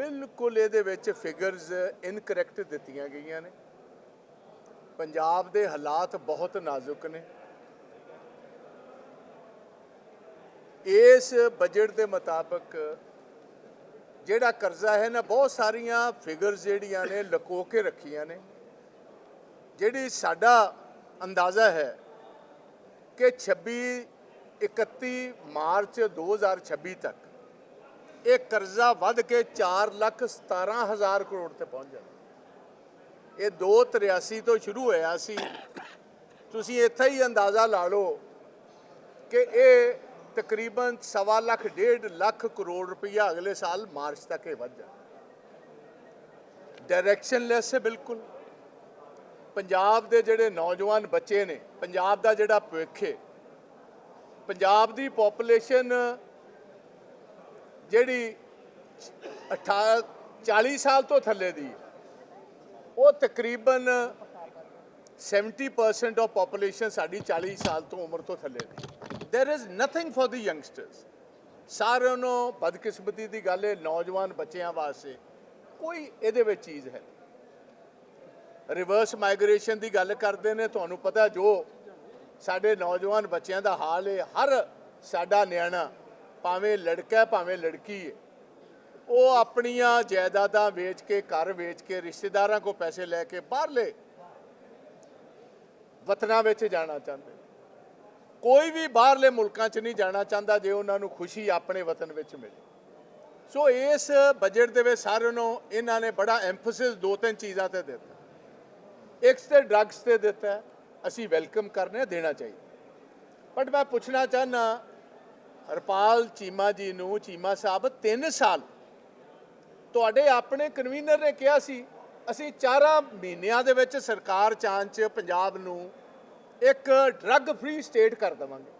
ਬਿਲਕੁਲ ਇਹਦੇ ਵਿੱਚ ਫਿਗਰਸ ਇਨਕਰੈਕਟ ਦਿੱਤੀਆਂ ਗਈਆਂ ਨੇ। ਪੰਜਾਬ ਦੇ ਹਾਲਾਤ ਬਹੁਤ ਨਾਜ਼ੁਕ ਨੇ। ਇਸ ਬਜਟ ਦੇ ਮੁਤਾਬਕ ਜਿਹੜਾ ਕਰਜ਼ਾ ਹੈ ਨਾ, ਬਹੁਤ ਸਾਰੀਆਂ ਫਿਗਰਸ ਜਿਹੜੀਆਂ ਨੇ ਲੁਕੋ ਕੇ ਰੱਖੀਆਂ ਨੇ। ਜਿਹੜੀ ਸਾਡਾ ਅੰਦਾਜ਼ਾ ਹੈ ਕਿ 26 31 ਮਾਰਚ 2026 ਤੱਕ ਇਹ ਕਰਜ਼ਾ ਵੱਧ ਕੇ 4 ਲੱਖ 17 ਹਜ਼ਾਰ ਕਰੋੜ ਤੇ ਪਹੁੰਚ ਜਾਣਾ ਇਹ 283 ਤੋਂ ਸ਼ੁਰੂ ਹੋਇਆ ਸੀ। ਤੁਸੀਂ ਇੱਥੇ ਹੀ ਅੰਦਾਜ਼ਾ ਲਾ ਲਓ ਕਿ ਇਹ ਤਕਰੀਬਨ ਸਵਾ ਲੱਖ, ਡੇਢ ਲੱਖ ਕਰੋੜ ਰੁਪਈਆ ਅਗਲੇ ਸਾਲ ਮਾਰਚ ਤੱਕ ਇਹ ਵੱਧ ਜਾਣਾ। ਡਾਇਰੈਕਸ਼ਨਲੈਸ ਹੈ ਬਿਲਕੁਲ। ਪੰਜਾਬ ਦੇ ਜਿਹੜੇ ਨੌਜਵਾਨ ਬੱਚੇ ਨੇ, ਪੰਜਾਬ ਦਾ ਜਿਹੜਾ ਭਵਿੱਖ ਹੈ, ਪੰਜਾਬ ਦੀ ਪੋਪੂਲੇਸ਼ਨ ਜਿਹੜੀ 18 40 ਸਾਲ ਤੋਂ ਥੱਲੇ ਦੀ, ਉਹ ਤਕਰੀਬਨ 70% ਆਫ ਪੋਪੂਲੇਸ਼ਨ ਸਾਡੀ 40 ਸਾਲ ਤੋਂ ਉਮਰ ਤੋਂ ਥੱਲੇ ਦੀ। There is nothing for the youngsters ਸਾਰਿਆਂ ਨੂੰ ਬਦਕਿਸਮਤੀ ਦੀ ਗੱਲ ਹੈ ਨੌਜਵਾਨ ਬੱਚਿਆਂ ਵਾਸਤੇ ਕੋਈ ਇਹਦੇ ਵਿੱਚ ਚੀਜ਼ ਹੈ ਰਿਵਰਸ ਮਾਈਗ੍ਰੇਸ਼ਨ ਦੀ ਗੱਲ ਕਰਦੇ ਨੇ, ਤੁਹਾਨੂੰ ਪਤਾ ਜੋ ਸਾਡੇ ਨੌਜਵਾਨ ਬੱਚਿਆਂ ਦਾ ਹਾਲ ਹੈ ਹਰ ਸਾਡਾ ਨਿਆਣਾ ਭਾਵੇਂ ਲੜਕਾ ਭਾਵੇਂ ਲੜਕੀ ਹੈ ਉਹ ਆਪਣੀਆਂ ਜਾਇਦਾਦਾਂ ਵੇਚ ਕੇ ਘਰ ਵੇਚ ਕੇ ਰਿਸ਼ਤੇਦਾਰਾਂ ਕੋ ਪੈਸੇ ਲੈ ਕੇ ਬਾਹਰਲੇ ਵਤਨਾਂ ਵਿੱਚ ਜਾਣਾ ਚਾਹੁੰਦੇ ਕੋਈ ਵੀ ਬਾਹਰਲੇ ਮੁਲਕਾਂ 'ਚ ਨਹੀਂ ਜਾਣਾ ਚਾਹੁੰਦਾ ਜੇ ਉਹਨਾਂ ਨੂੰ ਖੁਸ਼ੀ ਆਪਣੇ ਵਤਨ ਵਿੱਚ ਮਿਲੇ। ਸੋ ਇਸ ਬਜਟ ਦੇ ਵਿੱਚ ਸਾਰਿਆਂ ਨੂੰ ਇਹਨਾਂ ਨੇ ਬੜਾ ਐਮਫੋਸਿਸ ਦੋ ਤਿੰਨ ਚੀਜ਼ਾਂ ਤੇ ਦਿੱਤਾ। ਇੱਕ ਤੇ ਡਰੱਗਸ ਤੇ ਦਿੱਤਾ ਅਸੀਂ ਵੈਲਕਮ ਕਰਨੇ ਹਾਂ, ਦੇਣਾ ਚਾਹੀਦਾ। ਬਟ ਮੈਂ ਪੁੱਛਣਾ ਚਾਹਨਾ ਹਰਪਾਲ ਚੀਮਾ ਜੀ ਨੂੰ, ਚੀਮਾ ਸਾਹਿਬ 3 ਸਾਲ। ਤੁਹਾਡੇ ਆਪਣੇ ਕਨਵੀਨਰ ਨੇ ਕਿਹਾ ਸੀ, ਅਸੀਂ 4 ਮਹੀਨਿਆਂ ਦੇ ਵਿੱਚ ਸਰਕਾਰ ਚਾਂਚ ਪੰਜਾਬ ਨੂੰ ਇੱਕ ਡਰੱਗ ਫ੍ਰੀ ਸਟੇਟ ਕਰ ਦੇਵਾਂਗੇ।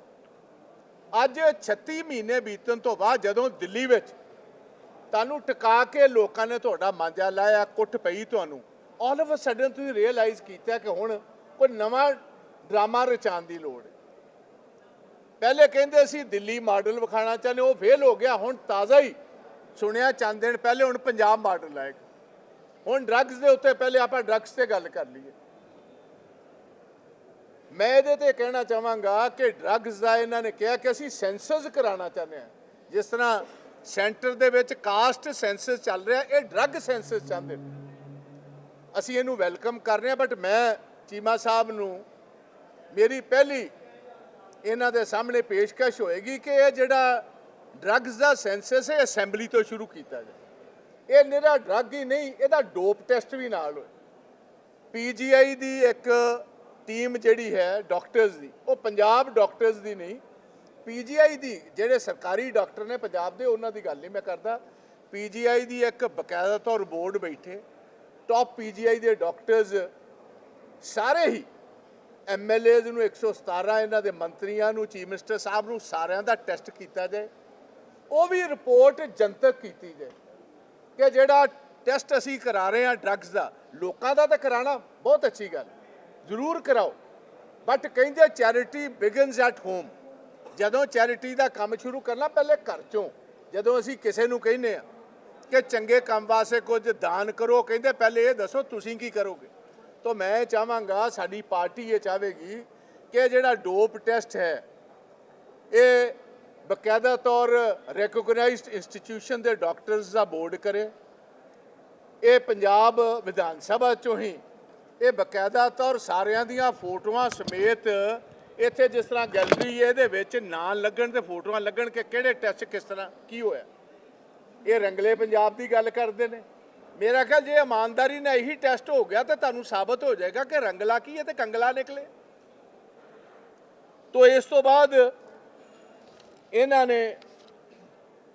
ਅੱਜ 36 ਮਹੀਨੇ ਬੀਤਣ ਤੋਂ ਬਾਅਦ ਜਦੋਂ ਦਿੱਲੀ ਵਿੱਚ ਤੁਹਾਨੂੰ ਟਿਕਾ ਕੇ ਲੋਕਾਂ ਨੇ ਤੁਹਾਡਾ ਮਾਂਜਾ ਲਾਇਆ, ਕੁੱਟ ਪਈ ਤੁਹਾਨੂੰ ਆਲ ਆਫ ਅ ਸਡਨ ਤੁਸੀਂ ਰੀਅਲਾਈਜ਼ ਕੀਤਾ ਕਿ ਹੁਣ ਕੋਈ ਨਵਾਂ ਡਰਾਮਾ ਰਚਾਉਣ ਦੀ ਲੋੜ ਹੈ। ਪਹਿਲੇ ਕਹਿੰਦੇ ਸੀ ਦਿੱਲੀ ਮਾਡਲ ਵਿਖਾਣਾ ਚਾਹੁੰਦੇ, ਉਹ ਫੇਲ ਹੋ ਗਿਆ, ਹੁਣ ਤਾਜ਼ਾ ਹੀ ਸੁਣਿਆ ਚੰਦ ਦਿਨ ਪਹਿਲੇ ਹੁਣ ਪੰਜਾਬ ਮਾਡਲ ਆਏਗਾ ਹੁਣ ਡਰੱਗਸ ਦੇ ਉੱਤੇ ਪਹਿਲੇ ਆਪਾਂ ਡਰੱਗਸ ਤੇ ਗੱਲ ਕਰ ਲਈਏ। ਮੈਂ ਇਹਦੇ ਤੇ ਕਹਿਣਾ ਚਾਹਾਂਗਾ ਕਿ ਡਰੱਗਸ ਦਾ ਇਹਨਾਂ ਨੇ ਕਿਹਾ ਕਿ ਅਸੀਂ ਸੈਂਸਸ ਕਰਾਉਣਾ ਚਾਹੁੰਦੇ ਹਾਂ। ਜਿਸ ਤਰ੍ਹਾਂ ਸੈਂਟਰ ਦੇ ਵਿੱਚ ਕਾਸਟ ਸੈਂਸਸ ਚੱਲ ਰਿਹਾ, ਇਹ ਡਰੱਗ ਸੈਂਸਸ ਚਾਹੁੰਦੇ ਨੇ। ਅਸੀਂ ਇਹਨੂੰ ਵੈਲਕਮ ਕਰ ਰਹੇ ਹਾਂ ਬਟ ਮੈਂ ਚੀਮਾ ਸਾਹਿਬ ਨੂੰ ਮੇਰੀ ਪਹਿਲੀ ਇਹਨਾਂ ਦੇ ਸਾਹਮਣੇ ਪੇਸ਼ਕਸ਼ ਹੋਏਗੀ ਕਿ ਇਹ ਜਿਹੜਾ ਡਰੱਗਸ ਦਾ ਸੈਂਸਸ ਹੈ ਅਸੈਂਬਲੀ ਤੋਂ ਸ਼ੁਰੂ ਕੀਤਾ ਜਾਏ। ਇਹ ਨਿਹਰਾ ਡਰੱਗ ਹੀ ਨਹੀਂ, ਇਹਦਾ ਡੋਪ ਟੈਸਟ ਵੀ ਨਾਲ ਹੋਏ। ਪੀਜੀਆਈ ਦੀ ਇੱਕ ਟੀਮ ਜਿਹੜੀ ਹੈ ਡਾਕਟਰਸ ਦੀ, ਉਹ ਪੰਜਾਬ ਡਾਕਟਰਸ ਦੀ ਨਹੀਂ ਪੀਜੀਆਈ ਦੀ, ਜਿਹੜੇ ਸਰਕਾਰੀ ਡਾਕਟਰ ਨੇ ਪੰਜਾਬ ਦੇ, ਉਹਨਾਂ ਦੀ ਗੱਲ ਨਹੀਂ ਮੈਂ ਕਰਦਾ। ਪੀਜੀਆਈ ਦੀ ਇੱਕ ਬਕਾਇਦਾ ਤੌਰ ਬੋਰਡ ਬੈਠੇ ਟੌਪ ਪੀਜੀਆਈ ਦੇ ਡਾਕਟਰਸ ਸਾਰੇ ਹੀ ਐਮਐਲਏਜ਼ ਨੂੰ 117 ਇਹਨਾਂ ਦੇ ਮੰਤਰੀਆਂ ਨੂੰ, ਚੀਫ ਮਿਨਿਸਟਰ ਸਾਹਿਬ ਨੂੰ ਸਾਰਿਆਂ ਦਾ ਟੈਸਟ ਕੀਤਾ ਜਾਏ। ਉਹ ਵੀ ਰਿਪੋਰਟ ਜਨਤਕ ਕੀਤੀ ਜਾਏ ਕਿ ਜਿਹੜਾ ਟੈਸਟ ਅਸੀਂ ਕਰਾ ਰਹੇ ਹਾਂ ਡਰੱਗਸ ਦਾ, ਲੋਕਾਂ ਦਾ ਤਾਂ ਕਰਾਣਾ ਬਹੁਤ ਅੱਛੀ ਗੱਲ। ਜ਼ਰੂਰ ਕਰਾਓ। ਬਟ ਕਹਿੰਦੇ ਚੈਰਿਟੀ ਬਿਗਨਸ ਐਟ ਹੋਮ। ਜਦੋਂ ਚੈਰਿਟੀ ਦਾ ਕੰਮ ਸ਼ੁਰੂ ਕਰਨਾ, ਪਹਿਲੇ ਘਰ ਚੋਂ। ਜਦੋਂ ਅਸੀਂ ਕਿਸੇ ਨੂੰ ਕਹਿੰਦੇ ਆ ਕਿ ਚੰਗੇ ਕੰਮ ਵਾਸਤੇ ਕੁਝ ਦਾਨ ਕਰੋ, ਕਹਿੰਦੇ ਪਹਿਲੇ ਇਹ ਦੱਸੋ, ਤੁਸੀਂ ਕੀ ਕਰੋਗੇ? ਤਾਂ ਮੈਂ ਚਾਹਾਂਗਾ, ਸਾਡੀ ਪਾਰਟੀ ਇਹ ਚਾਹੇਗੀ ਕਿ ਜਿਹੜਾ ਡੋਪ ਟੈਸਟ ਹੈ, ਇਹ ਬਕਾਇਦਾ ਤੌਰ ਰੈਕੋਗਨਾਈਜ਼ਡ ਇੰਸਟੀਟਿਊਸ਼ਨ ਦੇ ਡਾਕਟਰਸ ਦਾ ਬੋਰਡ ਕਰੇ। ਇਹ ਪੰਜਾਬ ਵਿਧਾਨ ਸਭਾ ਚੋਂ ਹੀ, ਇਹ ਬਕਾਇਦਾ ਤੌਰ ਸਾਰਿਆਂ ਦੀਆਂ ਫੋਟੋਆਂ ਸਮੇਤ ਇੱਥੇ ਜਿਸ ਤਰ੍ਹਾਂ ਗੈਲਰੀ ਇਹਦੇ ਵਿੱਚ ਨਾਂ ਲੱਗਣ ਤੇ ਫੋਟੋਆਂ ਲੱਗਣ ਕਿ ਕਿਹੜੇ ਟੈਸਟ ਕਿਸ ਤਰ੍ਹਾਂ, ਕੀ ਹੋਇਆ। ਇਹ ਰੰਗਲੇ ਪੰਜਾਬ ਦੀ ਗੱਲ ਕਰਦੇ ਨੇ। ਮੇਰਾ ਖਿਆਲ ਜੇ ਇਮਾਨਦਾਰੀ ਨਾਲ ਇਹੀ ਟੈਸਟ ਹੋ ਗਿਆ ਤਾਂ ਤੁਹਾਨੂੰ ਸਾਬਤ ਹੋ ਜਾਏਗਾ ਕਿ ਰੰਗਲਾ ਕੀ ਹੈ ਤੇ ਕੰਗਲਾ ਨਿਕਲੇ। ਤੋ ਇਸ ਤੋਂ ਬਾਅਦ ਇਹਨਾਂ ਨੇ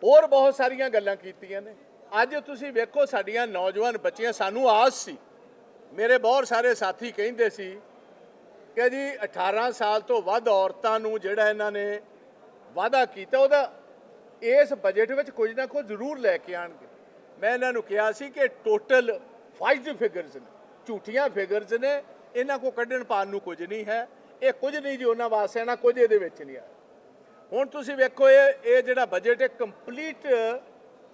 ਹੋਰ ਬਹੁਤ ਸਾਰੀਆਂ ਗੱਲਾਂ ਕੀਤੀਆਂ ਨੇ। ਅੱਜ ਤੁਸੀਂ ਵੇਖੋ ਸਾਡੀਆਂ ਨੌਜਵਾਨ ਬੱਚੀਆਂ, ਸਾਨੂੰ ਆਸ ਸੀ। ਮੇਰੇ ਬਹੁਤ ਸਾਰੇ ਸਾਥੀ ਕਹਿੰਦੇ ਸੀ ਕਿ ਜੀ 18 ਸਾਲ ਤੋਂ ਵੱਧ ਔਰਤਾਂ ਨੂੰ ਜਿਹੜਾ ਇਹਨਾਂ ਨੇ ਵਾਅਦਾ ਕੀਤਾ, ਉਹਦਾ ਇਸ ਬਜਟ ਵਿੱਚ ਕੁਝ ਨਾ ਕੁਝ ਜ਼ਰੂਰ ਲੈ ਕੇ ਆਣਗੇ ਮੈਂ ਇਹਨਾਂ ਨੂੰ ਕਿਹਾ ਸੀ ਕਿ ਟੋਟਲ ਫਾਈਵ ਫਿਗਰਸ ਨੇ, ਝੂਠੀਆਂ ਫਿਗਰਸ ਨੇ, ਇਹਨਾਂ ਕੋ ਕੱਢਣ ਪਾਣ ਨੂੰ ਕੁਝ ਨਹੀਂ ਹੈ। ਇਹ ਕੁਝ ਨਹੀਂ ਜੀ ਉਹਨਾਂ ਵਾਸਤੇ, ਨਾ ਕੁਝ ਇਹਦੇ ਵਿੱਚ ਨਹੀਂ ਆ ਹੁਣ ਤੁਸੀਂ ਵੇਖੋ, ਇਹ ਇਹ ਜਿਹੜਾ ਬਜਟ ਹੈ ਕੰਪਲੀਟ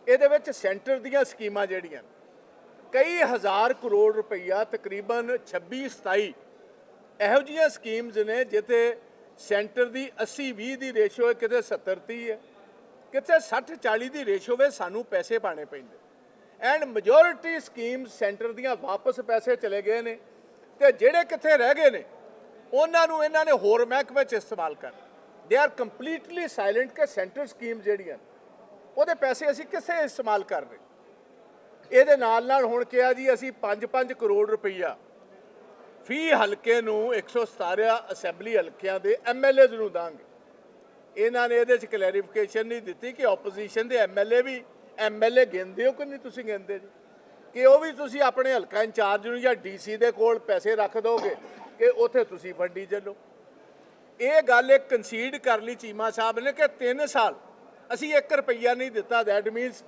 ਇਹਦੇ ਵਿੱਚ ਸੈਂਟਰ ਦੀਆਂ ਸਕੀਮਾਂ ਜਿਹੜੀਆਂ ਕਈ ਹਜ਼ਾਰ ਕਰੋੜ ਰੁਪਈਆ ਤਕਰੀਬਨ 26 27 ਇਹੋ ਜਿਹੀਆਂ ਸਕੀਮਸ ਨੇ ਜਿੱਥੇ ਸੈਂਟਰ ਦੀ 80 20 ਦੀ ਰੇਸ਼ੋ ਹੈ, ਕਿਤੇ 70 30 ਹੈ। ਕਿਤੇ 60 40 ਦੀ ਰੇਸ਼ੋ ਵਿੱਚ ਸਾਨੂੰ ਪੈਸੇ ਪਾਣੇ ਪੈਂਦੇ। ਐਂਡ ਮੈਜੋਰਿਟੀ ਸਕੀਮ ਸੈਂਟਰ ਦੀਆਂ ਵਾਪਸ ਪੈਸੇ ਚਲੇ ਗਏ ਨੇ ਤੇ ਜਿਹੜੇ ਕਿੱਥੇ ਰਹਿ ਗਏ ਨੇ, ਉਹਨਾਂ ਨੂੰ ਇਹਨਾਂ ਨੇ ਹੋਰ ਮਹਿਕਮੇ 'ਚ ਇਸਤੇਮਾਲ ਕਰ ਦੇ ਆਰ ਕੰਪਲੀਟਲੀ ਸਾਇਲੈਂਟ ਕਿ ਸੈਂਟਰ ਸਕੀਮ ਜਿਹੜੀਆਂ ਉਹਦੇ ਪੈਸੇ ਅਸੀਂ ਕਿਸੇ ਇਸਤੇਮਾਲ ਕਰ ਰਹੇ? ਇਹਦੇ ਨਾਲ ਨਾਲ ਹੁਣ ਕਿਹਾ ਜੀ, ਅਸੀਂ 5-5 ਕਰੋੜ ਰੁਪਈਆ ਫੀ ਹਲਕੇ ਨੂੰ 117 ਅਸੈਂਬਲੀ ਹਲਕਿਆਂ ਦੇ ਐਮਐਲਏਜ਼ ਨੂੰ ਦਾਂਗੇ। ਇਹਨਾਂ ਨੇ ਇਹਦੇ 'ਚ ਕਲੈਰੀਫਿਕੇਸ਼ਨ ਨਹੀਂ ਦਿੱਤੀ ਕਿ ਆਪੋਜੀਸ਼ਨ ਦੇ ਐਮਐਲਏ ਵੀ ਐਮਐਲਏ ਗਿਣਦੇ ਹੋ ਕਿ ਨਹੀਂ ਤੁਸੀਂ ਗਿਣਦੇ ਜੀ? ਕਿ ਉਹ ਵੀ ਤੁਸੀਂ ਆਪਣੇ ਹਲਕਾ ਇੰਚਾਰਜ ਨੂੰ ਜਾਂ ਡੀਸੀ ਦੇ ਕੋਲ ਪੈਸੇ ਰੱਖ ਦੋਗੇ ਕਿ ਉੱਥੇ ਤੁਸੀਂ ਫੰਡੀ ਚੱਲੋ? ਇਹ ਗੱਲ ਇੱਕ ਕੰਸੀਡ ਕਰ ਲਈ ਚੀਮਾ ਸਾਹਿਬ ਨੇ ਕਿ 3 ਸਾਲ ਅਸੀਂ 1 ਰੁਪਈਆ ਨਹੀਂ ਦਿੱਤਾ। ਦੈਟ ਮੀਨਸ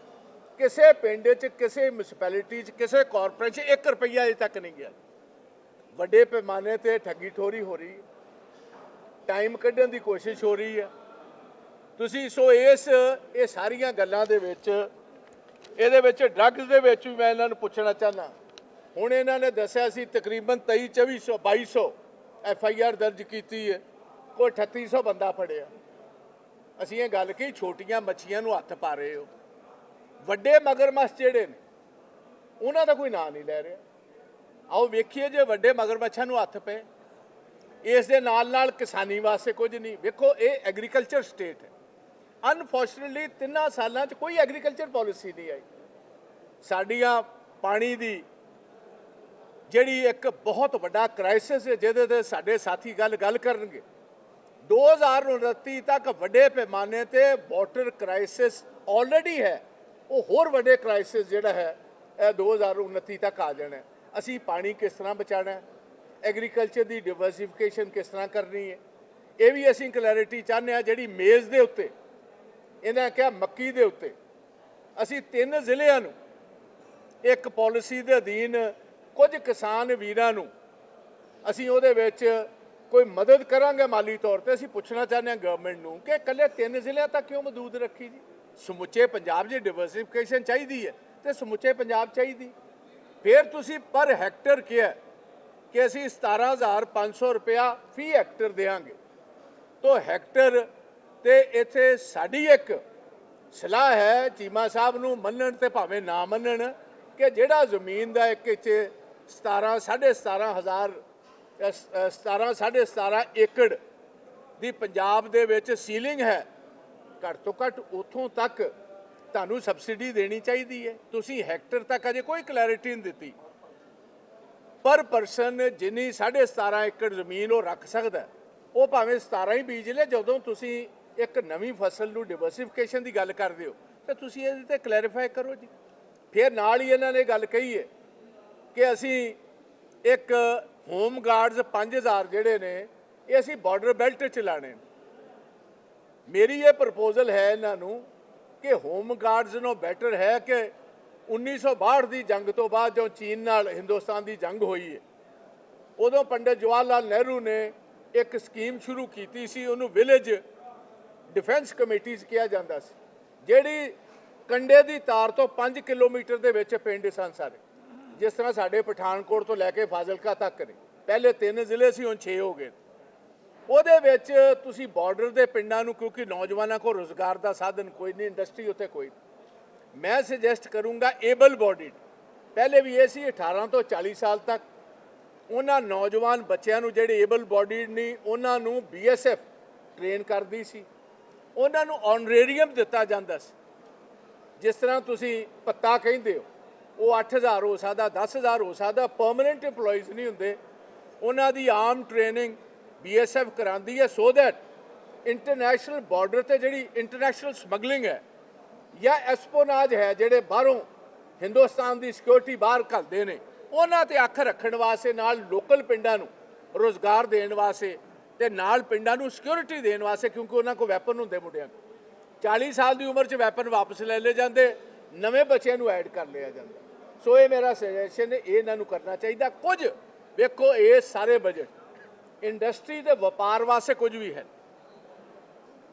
ਕਿਸੇ ਪਿੰਡ 'ਚ, ਕਿਸੇ ਮਿਊਨਿਸਪੈਲਿਟੀ 'ਚ, ਕਿਸੇ ਕਾਰਪੋਰੇਸ਼ਨ 'ਚ 1 ਰੁਪਈਆ ਅਜੇ ਤੱਕ ਨਹੀਂ ਗਿਆ। ਵੱਡੇ ਪੈਮਾਨੇ ਤੇ ਠੱਗੀ ਠੋਰੀ ਹੋ ਰਹੀ ਹੈ। ਟਾਈਮ ਕੱਢਣ ਦੀ ਕੋਸ਼ਿਸ਼ ਹੋ ਰਹੀ ਹੈ। ਤੁਸੀਂ ਸੋ ਇਸ, ਇਹ ਸਾਰੀਆਂ ਗੱਲਾਂ ਦੇ ਵਿੱਚ ਇਹਦੇ ਵਿੱਚ ਡਰੱਗਸ ਦੇ ਵਿੱਚ ਵੀ ਮੈਂ ਇਹਨਾਂ ਨੂੰ ਪੁੱਛਣਾ ਚਾਹਨਾ ਹੁਣ ਇਹਨਾਂ ਨੇ ਦੱਸਿਆ ਸੀ ਤਕਰੀਬਨ 23 2400 2200 ਐਫ ਆਈ ਆਰ ਦਰਜ ਕੀਤੀ ਹੈ। ਕੋਈ 3800 ਬੰਦਾ ਫੜਿਆ। ਅਸੀਂ ਇਹ ਗੱਲ ਕਹੀ, ਛੋਟੀਆਂ ਮੱਛੀਆਂ ਨੂੰ ਹੱਥ ਪਾ ਰਹੇ ਹੋ। ਵੱਡੇ ਮਗਰਮੱਛ ਜਿਹੜੇ ਨੇ, ਉਹਨਾਂ ਦਾ ਕੋਈ ਨਾਂ ਨਹੀਂ ਲੈ ਰਿਹਾ। ਆਓ ਵੇਖੀਏ ਜੇ ਵੱਡੇ ਮਗਰਮੱਛਾਂ ਨੂੰ ਹੱਥ ਪਏ। ਇਸ ਦੇ ਨਾਲ ਨਾਲ ਕਿਸਾਨੀ ਵਾਸਤੇ ਕੁਝ ਨਹੀਂ। ਵੇਖੋ, ਇਹ ਐਗਰੀਕਲਚਰ ਸਟੇਟ ਹੈ। ਅਨਫੋਰਚੂਨਟਲੀ ਤਿੰਨਾਂ ਸਾਲਾਂ 'ਚ ਕੋਈ ਐਗਰੀਕਲਚਰ ਪਾਲਿਸੀ ਨਹੀਂ ਆਈ। ਸਾਡੀਆਂ ਪਾਣੀ ਦੀ ਜਿਹੜੀ ਇੱਕ ਬਹੁਤ ਵੱਡਾ ਕ੍ਰਾਈਸਿਸ ਹੈ, ਜਿਹਦੇ ਤੇ ਸਾਡੇ ਸਾਥੀ ਗੱਲ ਗੱਲ ਕਰਨਗੇ। 2029 ਤੱਕ ਵੱਡੇ ਪੈਮਾਨੇ ਤੇ ਵਾਟਰ ਕ੍ਰਾਈਸਿਸ ਆਲਰੇਡੀ ਹੈ। ਉਹ ਹੋਰ ਵੱਡੇ ਕ੍ਰਾਈਸਿਸ ਜਿਹੜਾ ਹੈ, ਇਹ 2029 ਤੱਕ ਆ ਜਾਣਾ ਅਸੀਂ ਪਾਣੀ ਕਿਸ ਤਰ੍ਹਾਂ ਬਚਾਉਣਾ ਐਗਰੀਕਲਚਰ ਦੀ ਡਿਵਰਸਿਫਿਕੇਸ਼ਨ ਕਿਸ ਤਰ੍ਹਾਂ ਕਰਨੀ ਹੈ? ਇਹ ਵੀ ਅਸੀਂ ਕਲੈਰਿਟੀ ਚਾਹੁੰਦੇ ਹਾਂ, ਜਿਹੜੀ ਮੇਜ਼ ਦੇ ਉੱਤੇ ਇਹਨਾਂ ਕਿਹਾ ਮੱਕੀ ਦੇ ਉੱਤੇ। ਅਸੀਂ ਤਿੰਨ ਜ਼ਿਲ੍ਹਿਆਂ ਨੂੰ, ਇੱਕ ਪਾਲਿਸੀ ਦੇ ਅਧੀਨ ਕੁਝ ਕਿਸਾਨ ਵੀਰਾਂ ਨੂੰ, ਅਸੀਂ ਉਹਦੇ ਵਿੱਚ ਕੋਈ ਮਦਦ ਕਰਾਂਗੇ ਮਾਲੀ ਤੌਰ ਤੇ, ਅਸੀਂ ਪੁੱਛਣਾ ਚਾਹੁੰਦੇ ਹਾਂ ਗਵਰਨਮੈਂਟ ਨੂੰ ਕਿ ਇਕੱਲੇ ਤਿੰਨ ਜ਼ਿਲ੍ਹਿਆਂ ਤੱਕ ਕਿਉਂ ਮਦੂਦ ਰੱਖੀ ਜੀ? ਸਮੁੱਚੇ ਪੰਜਾਬ 'ਚ ਡਿਵਰਸਿਫਿਕੇਸ਼ਨ ਚਾਹੀਦੀ ਹੈ ਤੇ ਸਮੁੱਚੇ ਪੰਜਾਬ ਚਾਹੀਦੀ। ਫਿਰ ਤੁਸੀਂ ਪਰ ਹੈਕਟਰ ਕਿਹਾ ਕਿ ਅਸੀਂ 17500 ਰੁਪਇਆ ਫੀ ਹੈਕਟਰ ਦੇਵਾਂਗੇ। ਤੋ ਹੈਕਟਰ ਤੇ ਇੱਥੇ ਸਾਡੀ ਇੱਕ ਸਲਾਹ ਹੈ, ਚੀਮਾ ਸਾਹਿਬ ਨੂੰ ਮੰਨਣ ਤੇ ਭਾਵੇਂ ਨਾ ਮੰਨਣ, ਕਿ ਜਿਹੜਾ ਜ਼ਮੀਨ ਦਾ ਇੱਕ ਇੱਥੇ 17 17.5 ਹਜ਼ਾਰ 17 17.5 ਏਕੜ ਦੀ ਪੰਜਾਬ ਦੇ ਵਿੱਚ ਸੀਲਿੰਗ ਹੈ, ਘੱਟ ਤੋਂ ਘੱਟ ਉਥੋਂ ਤੱਕ ਤੁਹਾਨੂੰ ਸਬਸਿਡੀ ਦੇਣੀ ਚਾਹੀਦੀ ਹੈ। ਤੁਸੀਂ ਹੈਕਟਰ ਤੱਕ ਅਜੇ ਕੋਈ ਕਲੈਰਿਟੀ ਨਹੀਂ ਦਿੱਤੀ। ਪਰ ਪਰਸਨ ਜਿੰਨੀ 17.5 ਏਕੜ ਜ਼ਮੀਨ ਉਹ ਰੱਖ ਸਕਦਾ ਉਹ ਭਾਵੇਂ 17 ਹੀ ਬੀਜ ਲੈ, ਜਦੋਂ ਤੁਸੀਂ ਇੱਕ ਨਵੀਂ ਫਸਲ ਨੂੰ ਡਿਵਰਸਿਫਿਕੇਸ਼ਨ ਦੀ ਗੱਲ ਕਰਦੇ ਹੋ, ਤਾਂ ਤੁਸੀਂ ਇਹਦੇ ਤੇ ਕਲੈਰੀਫਾਈ ਕਰੋ ਜੀ। ਫਿਰ ਨਾਲ ਹੀ ਇਹਨਾਂ ਨੇ ਗੱਲ ਕਹੀ ਹੈ ਕਿ ਅਸੀਂ ਇੱਕ ਹੋਮ ਗਾਰਡਸ 5000 ਜਿਹੜੇ ਨੇ, ਇਹ ਅਸੀਂ ਬਾਰਡਰ ਬੈਲਟ ਚ ਲਾਣੇ ਨੇ। ਮੇਰੀ ਇਹ ਪ੍ਰਪੋਜ਼ਲ ਹੈ ਇਹਨਾਂ ਨੂੰ ਕਿ ਹੋਮ ਗਾਰਡਸ ਨੂੰ ਬੈਟਰ ਹੈ ਕਿ 1962 ਦੀ ਜੰਗ ਤੋਂ ਬਾਅਦ ਜਦੋਂ ਚੀਨ ਨਾਲ ਹਿੰਦੁਸਤਾਨ ਦੀ ਜੰਗ ਹੋਈ ਹੈ। ਉਦੋਂ ਪੰਡਿਤ ਜਵਾਹਰ ਲਾਲ ਨਹਿਰੂ ਨੇ ਇੱਕ ਸਕੀਮ ਸ਼ੁਰੂ ਕੀਤੀ ਸੀ, ਉਹਨੂੰ ਵਿਲੇਜ ਡਿਫੈਂਸ ਕਮੇਟੀਜ਼ ਕਿਹਾ ਜਾਂਦਾ ਸੀ, ਜਿਹੜੀ ਕੰਡੇ ਦੀ ਤਾਰ ਤੋਂ 5 ਕਿਲੋਮੀਟਰ ਦੇ ਵਿੱਚ ਪਿੰਡ ਸਨ ਸਾਰੇ। ਜਿਸ ਤਰ੍ਹਾਂ ਸਾਡੇ ਪਠਾਨਕੋਟ ਤੋਂ ਲੈ ਕੇ ਫਾਜ਼ਿਲਕਾ ਤੱਕ ਨੇ। ਪਹਿਲੇ ਤਿੰਨ ਜ਼ਿਲ੍ਹੇ ਸੀ, ਹੁਣ 6 ਹੋ ਗਏ ਉਹਦੇ ਵਿੱਚ ਤੁਸੀਂ ਬਾਰਡਰ ਦੇ ਪਿੰਡਾਂ ਨੂੰ, ਕਿਉਂਕਿ ਨੌਜਵਾਨਾਂ ਕੋਲ ਰੋਜ਼ਗਾਰ ਦਾ ਸਾਧਨ ਕੋਈ ਨਹੀਂ ਇੰਡਸਟਰੀ ਉੱਥੇ ਕੋਈ ਨਹੀਂ। ਮੈਂ ਸੁਜੈਸਟ ਕਰੂੰਗਾ ਏਬਲ ਬੋਡੀਡ ਪਹਿਲੇ ਵੀ ਇਹ ਸੀ 18 ਤੋਂ 40 ਸਾਲ ਤੱਕ। ਉਹਨਾਂ ਨੌਜਵਾਨ ਬੱਚਿਆਂ ਨੂੰ ਜਿਹੜੇ ਏਬਲ ਬੋਡੀਡ ਨਹੀਂ ਉਹਨਾਂ ਨੂੰ ਬੀਐਸਐਫ ਟ੍ਰੇਨ ਕਰਦੀ ਸੀ। ਉਹਨਾਂ ਨੂੰ ਆਨਰੇਰੀਅਮ ਦਿੱਤਾ ਜਾਂਦਾ ਸੀ। ਜਿਸ ਤਰ੍ਹਾਂ ਤੁਸੀਂ ਪੱਤਾ ਕਹਿੰਦੇ ਹੋ, ਉਹ 8000 ਹੋ ਸਕਦਾ 10000 ਹੋ ਸਕਦਾ ਪਰਮਨੈਂਟ EMPLOYEES ਨਹੀਂ ਹੁੰਦੇ। ਉਹਨਾਂ ਦੀ ਆਮ ਟ੍ਰੇਨਿੰਗ ਬੀਐਸਐਫ ਕਰਾਉਂਦੀ ਹੈ ਸੋ ਦੈਟ ਇੰਟਰਨੈਸ਼ਨਲ ਬਾਰਡਰ ਤੇ ਜਿਹੜੀ ਇੰਟਰਨੈਸ਼ਨਲ ਸਮਗਲਿੰਗ ਹੈ, ਜਾਂ ਐਸਪੋਨਾਜ ਹੈ, ਜਿਹੜੇ ਬਾਹਰੋਂ ਹਿੰਦੁਸਤਾਨ ਦੀ ਸਿਕਿਉਰਿਟੀ ਬਾਹਰ ਘੱਲਦੇ ਨੇ, ਉਹਨਾਂ ਤੇ ਅੱਖ ਰੱਖਣ ਵਾਸਤੇ ਨਾਲ ਲੋਕਲ ਪਿੰਡਾਂ ਨੂੰ ਰੋਜ਼ਗਾਰ ਦੇਣ ਵਾਸਤੇ ਤੇ ਨਾਲ ਪਿੰਡਾਂ ਨੂੰ ਸਿਕਿਉਰਿਟੀ ਦੇਣ ਵਾਸਤੇ, ਕਿਉਂਕਿ ਉਹਨਾਂ ਕੋਲ ਵੈਪਨ ਹੁੰਦੇ ਮੁੰਡਿਆਂ ਕੋਲ। 40 ਸਾਲ ਦੀ ਉਮਰ 'ਚ ਵੈਪਨ ਵਾਪਸ ਲੈ ਲਏ ਜਾਂਦੇ, ਨਵੇਂ ਬੱਚਿਆਂ ਨੂੰ ਐਡ ਕਰ ਲਿਆ ਜਾਂਦਾ। ਸੋ ਇਹ ਮੇਰਾ ਸੁਜੈਸ਼ਨ ਹੈ ਇਹਨਾਂ ਨੂੰ ਕਰਨਾ ਚਾਹੀਦਾ। ਕੁਝ, ਵੇਖੋ, ਇਹ ਸਾਰੇ ਬਜਟ ਇੰਡਸਟਰੀ ਤੇ ਵਪਾਰ ਵਾਸਤੇ ਕੁਝ ਵੀ ਹੈ।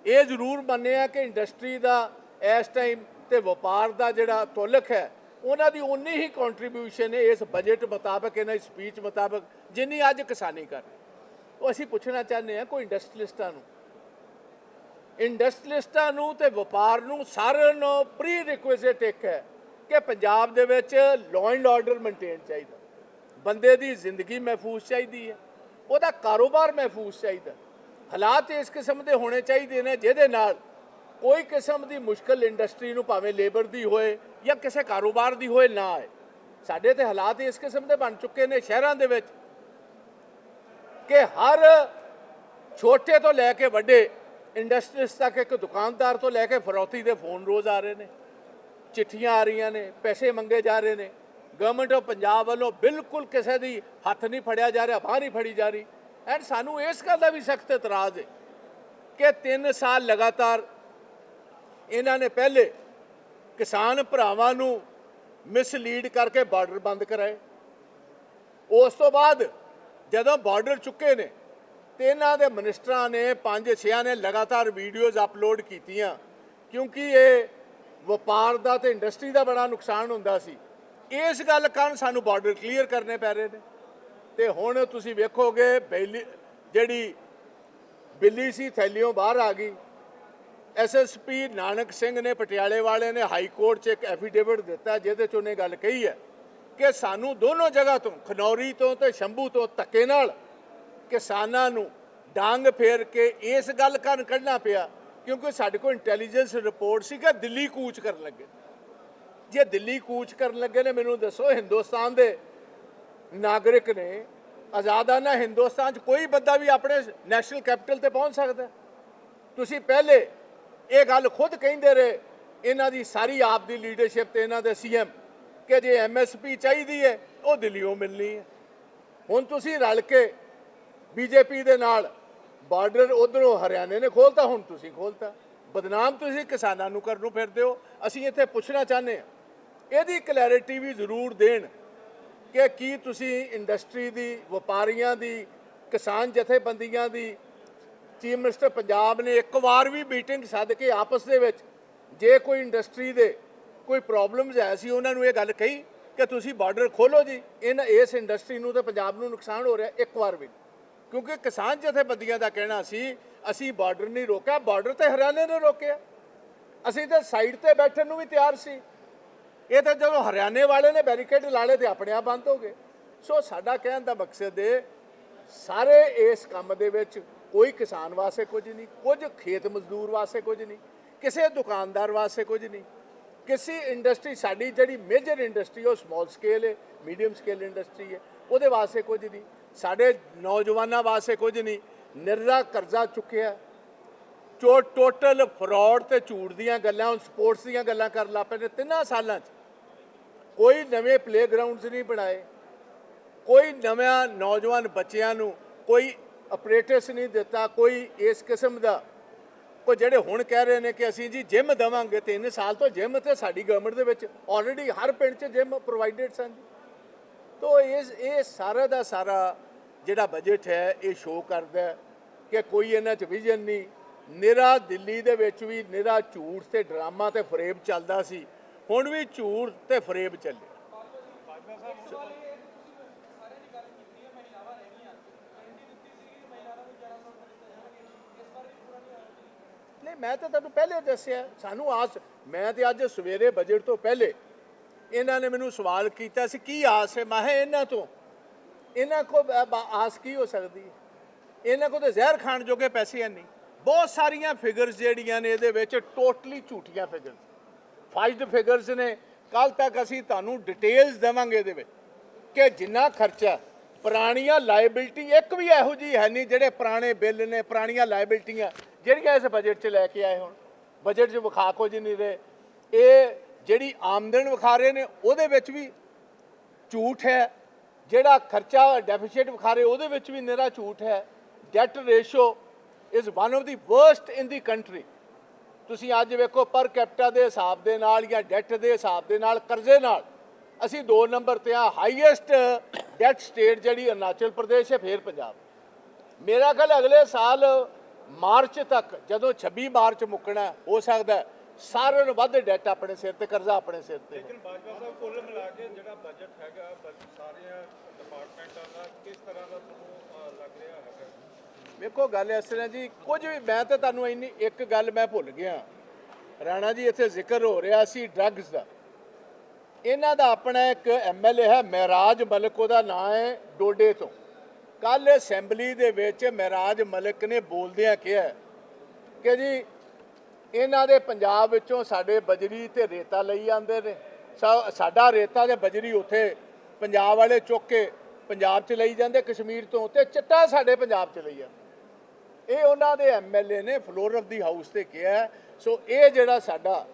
ਇਹ ਜ਼ਰੂਰ ਮੰਨਿਆ ਕਿ ਇੰਡਸਟਰੀ ਦਾ ਇਸ ਟਾਈਮ ਤੇ ਵਪਾਰ ਦਾ ਜਿਹੜਾ ਤੁਲਕ ਹੈ, ਉਹਨਾਂ ਦੀ ਉਨੀ ਹੀ ਕੰਟਰੀਬਿਊਸ਼ਨ ਹੈ ਇਸ ਬਜਟ ਮੁਤਾਬਕ, ਇਹਨਾਂ ਦੀ ਸਪੀਚ ਮੁਤਾਬਕ, ਜਿੰਨੀ ਅੱਜ ਕਿਸਾਨੀ ਕਰ ਰਹੀ। ਉਹ ਅਸੀਂ ਪੁੱਛਣਾ ਚਾਹੁੰਦੇ ਹਾਂ ਕੋਈ ਇੰਡਸਟਰੀਲਿਸਟਾਂ ਨੂੰ। ਇੰਡਸਟਰੀਲਿਸਟਾਂ ਨੂੰ ਤੇ ਵਪਾਰ ਨੂੰ ਸਾਰਿਆਂ ਨੂੰ ਪ੍ਰੀ ਰਿਕੁਇਜ਼ਿਟ ਇੱਕ ਹੈ ਕਿ ਪੰਜਾਬ ਦੇ ਵਿੱਚ ਲਾਅ ਐਂਡ ਆਰਡਰ ਮੇਨਟੇਨ ਚਾਹੀਦਾ। ਬੰਦੇ ਦੀ ਜ਼ਿੰਦਗੀ ਮਹਿਫੂਜ਼ ਚਾਹੀਦੀ ਹੈ, ਉਹਦਾ ਕਾਰੋਬਾਰ ਮਹਿਫੂਜ਼ ਚਾਹੀਦਾ। ਹਾਲਾਤ ਇਸ ਕਿਸਮ ਦੇ ਹੋਣੇ ਚਾਹੀਦੇ ਨੇ ਜਿਹਦੇ ਨਾਲ ਕੋਈ ਕਿਸਮ ਦੀ ਮੁਸ਼ਕਲ ਇੰਡਸਟਰੀ ਨੂੰ ਭਾਵੇਂ ਲੇਬਰ ਦੀ ਹੋਏ ਜਾਂ ਕਿਸੇ ਕਾਰੋਬਾਰ ਦੀ ਹੋਏ ਨਾ ਆਏ। ਸਾਡੇ ਤੇ ਹਾਲਾਤ ਇਸ ਕਿਸਮ ਦੇ ਬਣ ਚੁੱਕੇ ਨੇ ਸ਼ਹਿਰਾਂ ਦੇ ਵਿੱਚ। ਕਿ ਹਰ ਛੋਟੇ ਤੋਂ ਲੈ ਕੇ ਵੱਡੇ ਇੰਡਸਟਰੀਜ਼ ਤੱਕ ਇੱਕ ਦੁਕਾਨਦਾਰ ਤੋਂ ਲੈ ਕੇ ਫਰੌਤੀ ਦੇ ਫੋਨ ਰੋਜ਼ ਆ ਰਹੇ ਨੇ, ਚਿੱਠੀਆਂ ਆ ਰਹੀਆਂ ਨੇ, ਪੈਸੇ ਮੰਗੇ ਜਾ ਰਹੇ ਨੇ। ਗਵਰਨਮੈਂਟ ਆਫ ਪੰਜਾਬ ਵੱਲੋਂ ਬਿਲਕੁਲ ਕਿਸੇ ਦੀ ਹੱਥ ਨਹੀਂ ਫੜਿਆ ਜਾ ਰਿਹਾ ਬਾਹਰ ਨਹੀਂ ਫੜੀ ਜਾ ਰਹੀ। ਐਂਡ ਸਾਨੂੰ ਇਸ ਗੱਲ ਦਾ ਵੀ ਸਖਤ ਇਤਰਾਜ਼ ਹੈ ਕਿ 3 ਸਾਲ ਲਗਾਤਾਰ ਇਹਨਾਂ ਨੇ ਪਹਿਲੇ ਕਿਸਾਨ ਭਰਾਵਾਂ ਨੂੰ ਮਿਸਲੀਡ ਕਰਕੇ ਬਾਰਡਰ ਬੰਦ ਕਰਾਏ। ਉਸ ਤੋਂ ਬਾਅਦ ਜਦੋਂ ਬਾਰਡਰ ਚੁੱਕੇ ਨੇ, ਤੇ ਇਹਨਾਂ ਦੇ ਮਿਨਿਸਟਰਾਂ ਨੇ, ਪੰਜ ਛਿਆਂ ਨੇ ਲਗਾਤਾਰ ਵੀਡੀਓਜ਼ ਅਪਲੋਡ ਕੀਤੀਆਂ, ਕਿਉਂਕਿ ਇਹ ਵਪਾਰ ਦਾ ਤੇ ਇੰਡਸਟਰੀ ਦਾ ਬੜਾ ਨੁਕਸਾਨ ਹੁੰਦਾ ਸੀ। ਇਸ ਗੱਲ ਕਾਰਨ ਸਾਨੂੰ ਬਾਰਡਰ ਕਲੀਅਰ ਕਰਨੇ ਪੈ ਰਹੇ ਨੇ। ਤੇ ਹੁਣ ਤੁਸੀਂ ਵੇਖੋਗੇ, ਬੈਲੀ, ਜਿਹੜੀ ਬਿੱਲੀ ਸੀ, ਥੈਲੀਓਂ ਬਾਹਰ ਆ ਗਈ। ਐਸਐਸਪੀ ਨਾਨਕ ਸਿੰਘ ਨੇ, ਪਟਿਆਲੇ ਵਾਲੇ ਨੇ ਹਾਈ ਕੋਰਟ 'ਚ ਇੱਕ ਐਫੀਡੇਵਿਟ ਦਿੱਤਾ, ਜਿਹਦੇ 'ਚ ਉਹਨੇ ਗੱਲ ਕਹੀ ਹੈ ਕਿ ਸਾਨੂੰ ਦੋਨੋਂ ਜਗ੍ਹਾ ਤੋਂ, ਖਨੌਰੀ ਤੋਂ ਤੇ ਸ਼ੰਭੂ ਤੋਂ ਧੱਕੇ ਨਾਲ ਕਿਸਾਨਾਂ ਨੂੰ ਡਾਂਗ ਫੇਰ ਕੇ ਇਸ ਗੱਲ ਕਾਰਨ ਕੱਢਣਾ ਪਿਆ, ਕਿਉਂਕਿ ਸਾਡੇ ਕੋਲ ਇੰਟੈਲੀਜੈਂਸ ਰਿਪੋਰਟ ਸੀ ਕਿ ਦਿੱਲੀ ਕੂਚ ਕਰਨ ਲੱਗੇ। ਜੇ ਦਿੱਲੀ ਕੂਚ ਕਰਨ ਲੱਗੇ ਨੇ, ਮੈਨੂੰ ਦੱਸੋ, ਹਿੰਦੁਸਤਾਨ ਦੇ ਨਾਗਰਿਕ ਨੇ ਆਜ਼ਾਦਾਨਾ ਹਿੰਦੁਸਤਾਨ 'ਚ ਕੋਈ ਬੰਦਾ ਵੀ ਆਪਣੇ ਨੈਸ਼ਨਲ ਕੈਪੀਟਲ ਤੇ ਪਹੁੰਚ ਸਕਦਾ? ਤੁਸੀਂ ਪਹਿਲੇ ਇਹ ਗੱਲ ਖੁਦ ਕਹਿੰਦੇ ਰਹੇ, ਇਹਨਾਂ ਦੀ ਸਾਰੀ ਆਪ ਦੀ ਲੀਡਰਸ਼ਿਪ ਤੇ ਇਹਨਾਂ ਦੇ ਸੀਐਮ ਕਿ ਜੇ ਐਮਐਸਪੀ ਚਾਹੀਦੀ ਹੈ ਉਹ ਦਿੱਲੀੋਂ ਮਿਲਣੀ ਹੈ ਹੁਣ ਤੁਸੀਂ ਰਲ ਕੇ ਬੀਜੇਪੀ ਦੇ ਨਾਲ ਬਾਰਡਰ ਉਧਰੋਂ ਹਰਿਆਣੇ ਨੇ ਖੋਲਤਾ, ਹੁਣ ਤੁਸੀਂ ਖੋਲਤਾ। ਬਦਨਾਮ ਤੁਸੀਂ ਕਿਸਾਨਾਂ ਨੂੰ ਕਰਨ ਨੂੰ ਫਿਰਦੇ ਹੋ। ਅਸੀਂ ਇੱਥੇ ਪੁੱਛਣਾ ਚਾਹੁੰਦੇ ਹਾਂ, ਇਹਦੀ ਕਲੈਰਿਟੀ ਵੀ ਜ਼ਰੂਰ ਦੇਣ ਕਿ ਕੀ ਤੁਸੀਂ ਇੰਡਸਟਰੀ ਦੀ, ਵਪਾਰੀਆਂ ਦੀ, ਕਿਸਾਨ ਜਥੇਬੰਦੀਆਂ ਦੀ, ਚੀਫ ਮਿਨਿਸਟਰ ਪੰਜਾਬ ਨੇ ਇੱਕ ਵਾਰ ਵੀ ਮੀਟਿੰਗ ਸੱਦ ਕੇ ਆਪਸ ਦੇ ਵਿੱਚ ਜੇ ਕੋਈ ਇੰਡਸਟਰੀ ਦੇ ਕੋਈ ਪ੍ਰੋਬਲਮਸ ਹੈ ਸੀ ਉਹਨਾਂ ਨੂੰ ਇਹ ਗੱਲ ਕਹੀ ਕਿ ਤੁਸੀਂ ਬਾਰਡਰ ਖੋਲੋ ਜੀ। ਇਹਨਾਂ, ਇਸ ਇੰਡਸਟਰੀ ਨੂੰ ਤੇ ਪੰਜਾਬ ਨੂੰ ਨੁਕਸਾਨ ਹੋ ਰਿਹਾ ਇੱਕ ਵਾਰ ਵੀ ਕਿਉਂਕਿ ਕਿਸਾਨ ਜਥੇਬੰਦੀਆਂ ਦਾ ਕਹਿਣਾ ਸੀ, ਅਸੀਂ ਬਾਰਡਰ ਨਹੀਂ ਰੋਕਿਆ ਬਾਰਡਰ ਤੇ ਹਰਿਆਣੇ ਨੇ ਰੋਕਿਆ। ਅਸੀਂ ਤਾਂ ਸਾਈਡ ਤੇ ਬੈਠਣ ਨੂੰ ਵੀ ਤਿਆਰ ਸੀ। ਇਹ ਤਾਂ ਜਦੋਂ ਹਰਿਆਣੇ ਵਾਲੇ ਨੇ ਬੈਰੀਕੇਡ ਲਾਲੇ ਤੇ ਆਪਣੇ ਆਪ ਬੰਦ ਹੋ ਗਏ। ਸੋ ਸਾਡਾ ਕਹਿਣ ਦਾ ਮਕਸਦ ਹੈ ਸਾਰੇ ਇਸ ਕੰਮ ਦੇ ਵਿੱਚ ਕੋਈ ਕਿਸਾਨ ਵਾਸਤੇ ਕੁਝ ਨਹੀਂ, ਕੁਝ ਖੇਤ ਮਜ਼ਦੂਰ ਵਾਸਤੇ ਕੁਝ ਨਹੀਂ, ਕਿਸੇ ਦੁਕਾਨਦਾਰ ਵਾਸਤੇ ਕੁਝ ਨਹੀਂ। ਕਿਸੇ ਇੰਡਸਟਰੀ ਸਾਡੀ ਜਿਹੜੀ ਮੇਜਰ ਇੰਡਸਟਰੀ ਉਹ ਸਮਾਲ ਸਕੇਲ ਹੈ ਮੀਡੀਅਮ ਸਕੇਲ ਇੰਡਸਟਰੀ ਹੈ। ਉਹਦੇ ਵਾਸਤੇ ਕੁਝ ਨਹੀਂ। ਸਾਡੇ ਨੌਜਵਾਨਾਂ ਵਾਸਤੇ ਕੁਝ ਨਹੀਂ। ਨਿਰਰਾ ਕਰਜ਼ਾ ਚੁੱਕਿਆ ਜੋ ਟੋਟਲ ਫਰਾਡ ਤੇ ਝੂਠ ਦੀਆਂ ਗੱਲਾਂ, ਹੁਣ ਸਪੋਰਟਸ ਦੀਆਂ ਗੱਲਾਂ ਕਰਨ ਲੱਗ ਪਏ ਨੇ ਤਿੰਨਾਂ ਸਾਲਾਂ 'ਚ। ਕੋਈ ਨਵੇਂ ਪਲੇਗਰਾਉਂਡਸ ਨਹੀਂ ਬਣਾਏ। ਕੋਈ ਨਵਾਂ ਨੌਜਵਾਨ ਬੱਚਿਆਂ ਨੂੰ ਕੋਈ ਆਪਰੇਟਰਸ ਨਹੀਂ ਦਿੱਤਾ। ਕੋਈ ਇਸ ਕਿਸਮ ਦਾ ਉਹ ਜਿਹੜੇ ਹੁਣ ਕਹਿ ਰਹੇ ਨੇ ਕਿ ਅਸੀਂ ਜੀ ਜਿਮ ਦੇਵਾਂਗੇ 3 ਸਾਲ ਤੋਂ ਜਿਮ ਤੇ ਸਾਡੀ ਗਵਰਨਮੈਂਟ ਦੇ ਵਿੱਚ ਆਲਰੇਡੀ ਹਰ ਪਿੰਡ 'ਚ ਜਿਮ ਪ੍ਰੋਵਾਈਡਡ ਸਨ ਜੀ। ਤੋ ਇਸ ਇਹ ਸਾਰਾ ਦਾ ਸਾਰਾ ਜਿਹੜਾ ਬਜਟ ਹੈ, ਇਹ ਸ਼ੋਅ ਕਰਦਾ ਕਿ ਕੋਈ ਇਹਨਾਂ 'ਚ ਵਿਜ਼ਨ ਨਹੀਂ। ਨਿਰਾ ਦਿੱਲੀ ਦੇ ਵਿੱਚ ਵੀ ਨਿਰਾ ਝੂਠ ਤੇ ਡਰਾਮਾ ਤੇ ਫਰੇਬ ਚੱਲਦਾ ਸੀ। ਹੁਣ ਵੀ ਝੂਠ ਤੇ ਫਰੇਬ ਚੱਲੇ ਮੈਂ ਤਾਂ ਤੁਹਾਨੂੰ ਪਹਿਲੇ ਦੱਸਿਆ, ਸਾਨੂੰ ਆਸ, ਮੈਂ ਤੇ ਅੱਜ ਸਵੇਰੇ ਬਜਟ ਤੋਂ ਪਹਿਲੇ ਇਹਨਾਂ ਨੇ ਮੈਨੂੰ ਸਵਾਲ ਕੀਤਾ ਸੀ, ਕੀ ਆਸ ਹੈ? ਮੈਂ ਇਹਨਾਂ ਤੋਂ। ਇਹਨਾਂ ਕੋ ਆਸ ਕੀ ਹੋ ਸਕਦੀ ਹੈ? ਇਹਨਾਂ ਕੋ ਤਾਂ ਜ਼ਹਿਰ ਖਾਣ ਜੋਗੇ ਪੈਸੇ ਹੈ ਨਹੀਂ। ਬਹੁਤ ਸਾਰੀਆਂ ਫਿਗਰਸ ਜਿਹੜੀਆਂ ਨੇ ਇਹਦੇ ਵਿੱਚ ਟੋਟਲੀ ਝੂਠੀਆਂ ਫਿਗਰਸ ਫਾਈਡ ਫਿਗਰਸ ਨੇ। ਕੱਲ ਤੱਕ ਅਸੀਂ ਤੁਹਾਨੂੰ ਡਿਟੇਲਸ ਦੇਵਾਂਗੇ ਇਹਦੇ ਵਿੱਚ ਕਿ ਜਿੰਨਾ ਖਰਚਾ ਪੁਰਾਣੀਆਂ ਲਾਇਬਿਲਟੀ ਇੱਕ ਵੀ ਇਹੋ ਜੀ ਹੈ ਨਹੀਂ ਜਿਹੜੇ ਪੁਰਾਣੇ ਬਿੱਲ ਨੇ, ਪੁਰਾਣੀਆਂ ਲਾਇਬਿਲਟੀਆਂ ਜਿਹੜੀਆਂ ਇਸ ਬਜਟ 'ਚ ਲੈ ਕੇ ਆਏ ਹੁਣ ਬਜਟ 'ਚ ਵਿਖਾ ਕੁਝ ਨਹੀਂ ਰਹੇ। ਇਹ ਜਿਹੜੀ ਆਮਦਨ ਵਿਖਾ ਰਹੇ ਨੇ, ਉਹਦੇ ਵਿੱਚ ਵੀ ਝੂਠ ਹੈ। ਜਿਹੜਾ ਖਰਚਾ ਡੈਫੀਸਿਟ ਵਿਖਾ ਰਹੇ, ਉਹਦੇ ਵਿੱਚ ਵੀ ਨਿਹਰਾ ਝੂਠ ਹੈ। That ratio is one of the worst in the country ਤੁਸੀਂ ਅੱਜ ਵੇਖੋ ਪਰ ਕੈਪੀਟਾ ਦੇ ਹਿਸਾਬ ਦੇ ਨਾਲ ਜਾਂ ਡੈਟ ਦੇ ਹਿਸਾਬ ਦੇ ਨਾਲ, ਕਰਜ਼ੇ ਨਾਲ, ਅਸੀਂ 2 ਨੰਬਰ ਤੇ ਆ ਹਾਈਐਸਟ ਡੈਟ ਸਟੇਟ ਜਿਹੜੀ ਅਰੁਣਾਚਲ ਪ੍ਰਦੇਸ਼ ਹੈ, ਫੇਰ ਪੰਜਾਬ। ਮੇਰਾ ਖਿਆਲ ਅਗਲੇ ਸਾਲ ਮਾਰਚ ਤੱਕ ਜਦੋਂ 26 ਮਾਰਚ ਮੁੱਕਣਾ ਹੈ, ਸਕਦਾ ਸਾਰਿਆਂ ਨੂੰ ਵੱਧ ਡੈਟ ਆਪਣੇ ਸਿਰ ਤੇ ਕਰਜ਼ਾ ਆਪਣੇ ਸਿਰ ਤੇ ਲੇਕਿਨ ਬਾਜਵਾ ਸਾਹਿਬ ਕੁੱਲ ਮਿਲਾ ਕੇ ਜਿਹੜਾ ਬਜਟ ਹੈਗਾ ਸਾਰੀਆਂ ਡਿਪਾਰਟਮੈਂਟਾਂ ਦਾ ਕਿਸ ਤਰ੍ਹਾਂ ਦਾ ਤੁਹਾਨੂੰ ਲੱਗ ਰਿਹਾ ਹੈਗਾ? ਵੇਖੋ ਗੱਲ ਇਸ ਤਰ੍ਹਾਂ ਜੀ ਕੁਝ ਵੀ ਮੈਂ ਤਾਂ ਤੁਹਾਨੂੰ ਇੰਨੀ ਇੱਕ ਗੱਲ ਮੈਂ ਭੁੱਲ ਗਿਆ। ਰਾਣਾ ਜੀ ਇੱਥੇ ਜ਼ਿਕਰ ਹੋ ਰਿਹਾ ਸੀ ਡਰੱਗਸ ਦਾ। ਇਹਨਾਂ ਦਾ ਆਪਣਾ ਇੱਕ ਐਮਐਲਏ ਹੈ ਮਹਿਰਾਜ ਮਲਕ ਉਹਦਾ ਨਾਮ ਹੈ ਡੋਡੇ ਤੋਂ। ਕੱਲ ਅਸੈਂਬਲੀ ਦੇ ਵਿੱਚ ਮਹਿਰਾਜ ਮਲਕ ਨੇ ਬੋਲਦਿਆਂ ਕਿਹਾ ਕਿ ਜੀ, ਇਹਨਾਂ ਦੇ ਪੰਜਾਬ ਵਿੱਚੋਂ ਸਾਡੇ ਬਜਰੀ ਤੇ ਰੇਤਾ ਲਈ ਜਾਂਦੇ ਨੇ। ਸਾਡਾ ਰੇਤਾ ਤੇ ਬਜਰੀ ਉੱਥੇ ਪੰਜਾਬ ਵਾਲੇ ਚੁੱਕ ਕੇ ਪੰਜਾਬ 'ਚ ਲਈ ਜਾਂਦੇ, ਕਸ਼ਮੀਰ ਤੋਂ ਤੇ ਚਿੱਟਾ ਸਾਡੇ ਪੰਜਾਬ 'ਚ ਲਈ ਜਾਂਦਾ। ਇਹ ਉਹਨਾਂ ਦੇ ਐਮਐਲਏ ਨੇ ਫਲੋਰ ਆਫ ਦੀ ਹਾਊਸ ਤੇ ਕਿਹਾ, ਸੋ ਇਹ ਜਿਹੜਾ ਸਾਡਾ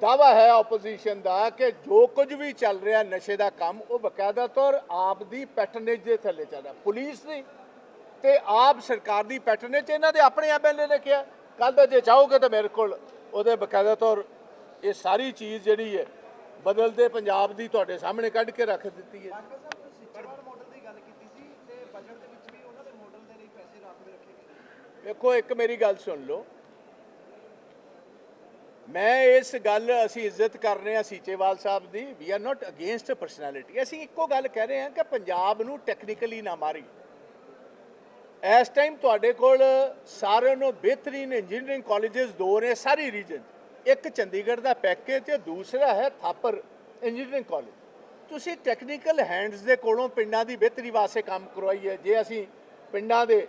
ਦਾਵਾ ਹੈ ਆਪੋਜੀਸ਼ਨ ਦਾ ਕਿ ਜੋ ਕੁਝ ਵੀ ਚੱਲ ਰਿਹਾ ਨਸ਼ੇ ਦਾ ਕੰਮ ਉਹ ਬਕਾਇਦਾ ਤੌਰ ਆਪ ਦੀ ਪੈਟਰਨੇਜ ਦੇ ਥੱਲੇ ਚੱਲਦਾ ਪੁਲਿਸ ਦੀ ਤੇ ਆਪ ਸਰਕਾਰ ਦੀ ਪੈਟਰਨੇਜ ਇਹਨਾਂ ਦੇ ਆਪਣੇ ਐਮਐਲਏ ਨੇ ਕਿਹਾ। ਕੱਲ ਦਾ ਜੇ ਚਾਹੋਗੇ ਤਾਂ ਮੇਰੇ ਕੋਲ ਉਹਦੇ ਬਕਾਇਦਾ ਤੌਰ ਇਹ ਸਾਰੀ ਚੀਜ਼ ਜਿਹੜੀ ਹੈ ਬਦਲਦੇ ਪੰਜਾਬ ਦੀ ਤੁਹਾਡੇ ਸਾਹਮਣੇ ਕੱਢ ਕੇ ਰੱਖ ਦਿੱਤੀ ਹੈ। ਬਾਜਵਾ ਸਾਹਿਬ ਤੁਸੀਂ ਸਿੱਚੇਵਾਲ ਮਾਡਲ ਦੀ ਗੱਲ ਕੀਤੀ ਸੀ ਤੇ ਬਜਟ ਦੇ ਵਿੱਚ ਵੀ ਉਹਨਾਂ ਦੇ ਮਾਡਲ ਦੇ ਲਈ ਪੈਸੇ ਰਾਖਵੇਂ ਰੱਖੇ ਗਏ ਨੇ। ਵੇਖੋ ਇੱਕ ਮੇਰੀ ਗੱਲ ਸੁਣ ਲਓ। ਮੈਂ ਇਸ ਗੱਲ ਅਸੀਂ ਇੱਜ਼ਤ ਕਰ ਰਹੇ ਹਾਂ ਸੀਚੇਵਾਲ ਸਾਹਿਬ ਦੀ। We are not against personality ਅਸੀਂ ਇੱਕੋ ਗੱਲ ਕਹਿ ਰਹੇ ਹਾਂ ਕਿ ਪੰਜਾਬ ਨੂੰ ਟੈਕਨੀਕਲੀ ਨਾ ਮਾਰੀ। ਇਸ ਟਾਈਮ ਤੁਹਾਡੇ ਕੋਲ ਸਾਰਿਆਂ ਨੂੰ ਬਿਹਤਰੀਨ ਇੰਜੀਨੀਅਰਿੰਗ ਕਾਲਜਸ ਦੋ ਨੇ ਸਾਰੀ ਰੀਜਨ ਇੱਕ ਚੰਡੀਗੜ੍ਹ ਦਾ ਪੈਕੇਜ ਤੇ ਦੂਸਰਾ ਹੈ ਥਾਪਰ ਇੰਜੀਨੀਅਰਿੰਗ ਕਾਲਜ ਤੁਸੀਂ ਟੈਕਨੀਕਲ ਹੈਂਡਸ ਦੇ ਕੋਲੋਂ ਪਿੰਡਾਂ ਦੀ ਬਿਹਤਰੀ ਵਾਸਤੇ ਕੰਮ ਕਰਵਾਈਏ ਜੇ ਅਸੀਂ ਪਿੰਡਾਂ ਦੇ,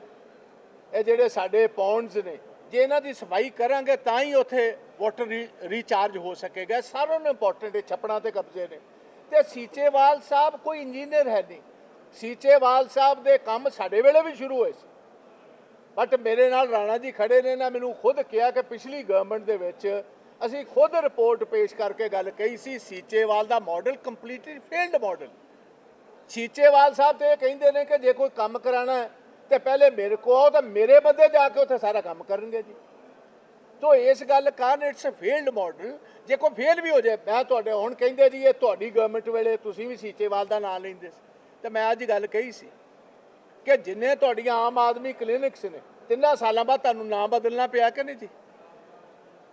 ਇਹ ਜਿਹੜੇ ਸਾਡੇ ਪੌਂਡਸ ਨੇ, ਜੇ ਇਹਨਾਂ ਦੀ ਸਫ਼ਾਈ ਕਰਾਂਗੇ ਤਾਂ ਹੀ ਉੱਥੇ ਵਾਟਰ ਰੀਚਾਰਜ ਹੋ ਸਕੇਗਾ। ਸਾਰਿਆਂ ਨੂੰ ਇੰਪੋਰਟੈਂਟ ਹੈ ਛਪੜਾਂ ਤੇ ਕਬਜ਼ੇ ਨੇ। ਤੇ ਸੀਚੇਵਾਲ ਸਾਹਿਬ ਕੋਈ ਇੰਜੀਨੀਅਰ ਹੈ ਨਹੀਂ। ਸੀਚੇਵਾਲ ਸਾਹਿਬ ਦੇ ਕੰਮ ਸਾਡੇ ਵੇਲੇ ਵੀ ਸ਼ੁਰੂ ਹੋਏ ਸੀ। ਬਟ ਮੇਰੇ ਨਾਲ ਰਾਣਾ ਜੀ ਖੜੇ ਨੇ ਨਾ ਮੈਨੂੰ ਖੁਦ ਕਿਹਾ ਕਿ ਪਿਛਲੀ ਗਵਰਨਮੈਂਟ ਦੇ ਵਿੱਚ ਅਸੀਂ ਖੁਦ ਰਿਪੋਰਟ ਪੇਸ਼ ਕਰਕੇ ਗੱਲ ਕਹੀ ਸੀ, ਸੀਚੇਵਾਲ ਦਾ model completely failed model Seechewal Sahib ਤੇ ਇਹ ਕਹਿੰਦੇ ਨੇ ਕਿ ਜੇ ਕੋਈ ਕੰਮ ਕਰਾਣਾ ਹੈ, ਤੇ ਪਹਿਲੇ ਮੇਰੇ ਕੋਲ ਆਓ ਤਾਂ ਮੇਰੇ ਬੰਦੇ ਜਾ ਕੇ ਉੱਥੇ ਸਾਰਾ ਕੰਮ ਕਰਨਗੇ ਜੀ। ਤੋ ਇਸ ਗੱਲ ਕਾਰਨ ਇਟਸ ਅ ਫੇਲਡ ਮਾਡਲ ਜੇ ਕੋਈ ਫੇਲ ਵੀ ਹੋ ਜਾਏ, ਮੈਂ ਤੁਹਾਡੇ ਹੁਣ ਕਹਿੰਦੇ ਜੀ, ਇਹ ਤੁਹਾਡੀ ਗਵਰਨਮੈਂਟ ਵੇਲੇ ਤੁਸੀਂ ਵੀ ਸੀਚੇਵਾਲ ਦਾ ਨਾਮ ਲੈਂਦੇ ਸੀ। ਤੇ ਮੈਂ ਅੱਜ ਗੱਲ ਕਹੀ ਸੀ ਕਿ ਜਿੰਨੇ ਤੁਹਾਡੀਆਂ ਆਮ ਆਦਮੀ ਕਲੀਨਿਕਸ ਨੇ, ਤਿੰਨਾਂ ਸਾਲਾਂ ਬਾਅਦ ਤੁਹਾਨੂੰ ਨਾਮ ਬਦਲਣਾ ਪਿਆ ਕਿ ਨਹੀਂ ਜੀ?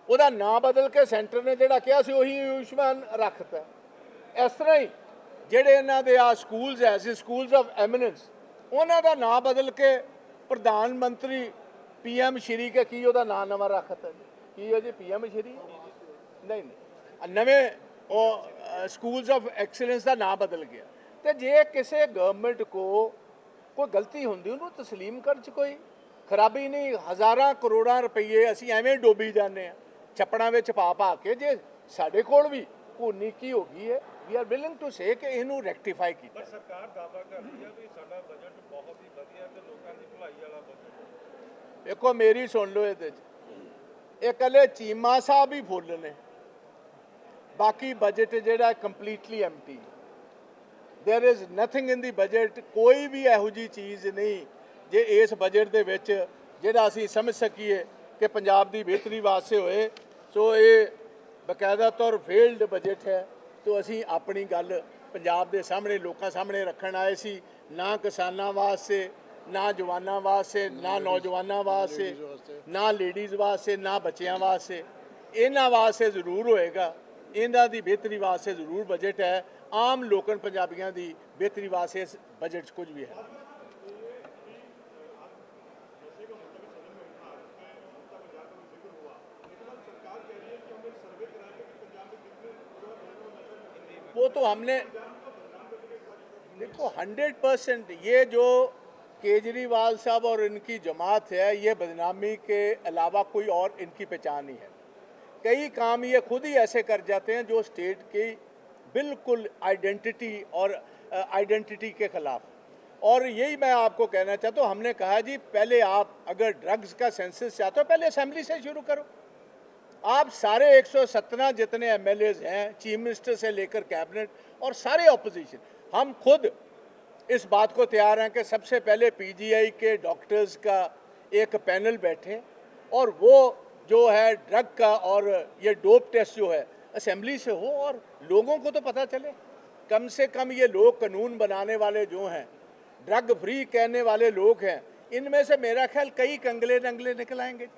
ਉਹਦਾ ਨਾਮ ਬਦਲ ਕੇ ਸੈਂਟਰ ਨੇ ਜਿਹੜਾ ਕਿਹਾ ਸੀ, ਉਹੀ ਆਯੁਸ਼ਮਾਨ ਰੱਖਤਾ। ਇਸ ਤਰ੍ਹਾਂ ਹੀ ਜਿਹੜੇ ਇਹਨਾਂ ਦੇ ਆ ਸਕੂਲਸ ਐ ਸੀ ਸਕੂਲਸ ਆਫ ਐਮੀਨੈਂਸ ਉਹਨਾਂ ਦਾ ਨਾਮ ਬਦਲ ਕੇ ਪ੍ਰਧਾਨ ਮੰਤਰੀ ਪੀਐਮ ਸ਼੍ਰੀ ਕੇ ਕੀ ਉਹਦਾ ਨਾਂ ਨਵਾਂ ਰੱਖਤਾ ਜੀ? ਕੀ ਹੈ ਜੀ ਪੀਐਮ ਸ਼੍ਰੀ? ਨਹੀਂ ਨਹੀਂ। ਨਵੇਂ ਉਹ ਸਕੂਲਸ ਆਫ ਐਕਸਲੈਂਸ ਦਾ ਨਾਂ ਬਦਲ ਗਿਆ। ਤੇ ਜੇ ਕਿਸੇ ਗਵਰਨਮੈਂਟ ਕੋ ਕੋਈ ਗਲਤੀ ਹੁੰਦੀ, ਉਹਨੂੰ ਤਸਲੀਮ ਕਰਨ ਚ ਕੋਈ ਖਰਾਬੀ ਨਹੀਂ। ਹਜ਼ਾਰਾਂ ਕਰੋੜਾਂ ਰੁਪਏ ਅਸੀਂ ਐਵੇਂ ਡੋਬੀ ਜਾਂਦੇ ਆ ਛੱਪੜਾਂ ਵਿੱਚ ਪਾ ਪਾ ਕੇ ਜੇ ਸਾਡੇ ਕੋਲ ਵੀ ਕੋਈ ਕੀ ਹੋ ਗਈ ਹੈ we are willing to say ਕਿ ਇਹਨੂੰ ਰੈਕਟੀਫਾਈ ਕੀਤਾ। ਪਰ ਸਰਕਾਰ ਦਾਅਵਾ ਕਰਦੀ ਹੈ ਵੀ ਸਾਡਾ ਬਜਟ ਬਹੁਤ ਹੀ ਵਧੀਆ ਤੇ ਲੋਕਾਂ ਦੀ ਭਲਾਈ ਵਾਲਾ ਬਜਟ ਵੇਖੋ ਮੇਰੀ ਸੁਣ ਲਓ ਇਹਦੇ ਚ ਇਹ ਕੱਲੇ ਚੀਮਾ ਸਾਹਿਬ ਹੀ ਫੁੱਲ ਨੇ ਬਾਕੀ ਬਜਟ ਜਿਹੜਾ completely empty there is nothing in the budget ਕੋਈ ਵੀ ਇਹੋ ਜੀ ਚੀਜ਼ ਨਹੀਂ ਜੇ ਇਸ ਬਜਟ ਦੇ ਵਿੱਚ ਜਿਹੜਾ ਅਸੀਂ ਸਮਝ ਸਕੀਏ ਕਿ ਪੰਜਾਬ ਦੀ ਬਿਹਤਰੀ ਵਾਸਤੇ ਹੋਏ ਸੋ ਇਹ ਬਕਾਇਦਾ ਤੌਰ ਫੇਲਡ ਬਜਟ ਹੈ ਤੋਂ ਅਸੀਂ ਆਪਣੀ ਗੱਲ ਪੰਜਾਬ ਦੇ ਸਾਹਮਣੇ ਲੋਕਾਂ ਸਾਹਮਣੇ ਰੱਖਣ ਆਏ ਸੀ ਨਾ ਕਿਸਾਨਾਂ ਵਾਸਤੇ ਨਾ ਜਵਾਨਾਂ ਵਾਸਤੇ ਨਾ ਨੌਜਵਾਨਾਂ ਵਾਸਤੇ ਨਾ ਲੇਡੀਜ਼ ਵਾਸਤੇ ਨਾ ਬੱਚਿਆਂ ਵਾਸਤੇ ਇਹਨਾਂ ਵਾਸਤੇ ਜ਼ਰੂਰ ਹੋਏਗਾ ਇਹਨਾਂ ਦੀ ਬਿਹਤਰੀ ਵਾਸਤੇ ਜ਼ਰੂਰ ਬਜਟ ਹੈ ਆਮ ਲੋਕਨ ਪੰਜਾਬੀਆਂ ਦੀ ਬਿਹਤਰੀ ਵਾਸਤੇ ਇਸ ਬਜਟ 'ਚ ਕੁਝ ਵੀ ਹੈ वो तो हमने देखो हंड्रेड परसेंट ये जो केजरीवाल साहब और इनकी जमात है, ये बदनामी के अलावा कोई और इनकी पहचान नहीं है। कई काम ये खुद ही ऐसे कर जाते हैं जो स्टेट की बिल्कुल आइडेंटिटी और आइडेंटिटी के खिलाफ। और यही मैं आपको कहना चाहता हूँ, हमने कहा जी, पहले आप अगर ड्रग्स का सेंसस चाहते हो, पहले असेंबली से शुरू करो। आप सारे 117 जितने एमएलए हैं, चीफ मिनिस्टर से लेकर कैबिनेट और सारे ऑपोजिशन, हम खुद इस बात को तैयार हैं कि सबसे पहले पीजीआई के डॉक्टर्स का एक पैनल बैठे और वो जो है ड्रग का और ये डोप टेस्ट जो है, असेंबली से हो और लोगों को तो पता चले। कम से कम ये लोग कानून बनाने वाले जो हैं, ड्रग फ्री कहने वाले लोग हैं, इनमें से मेरा ख्याल कई कंगले नंगले निकल आएँगे।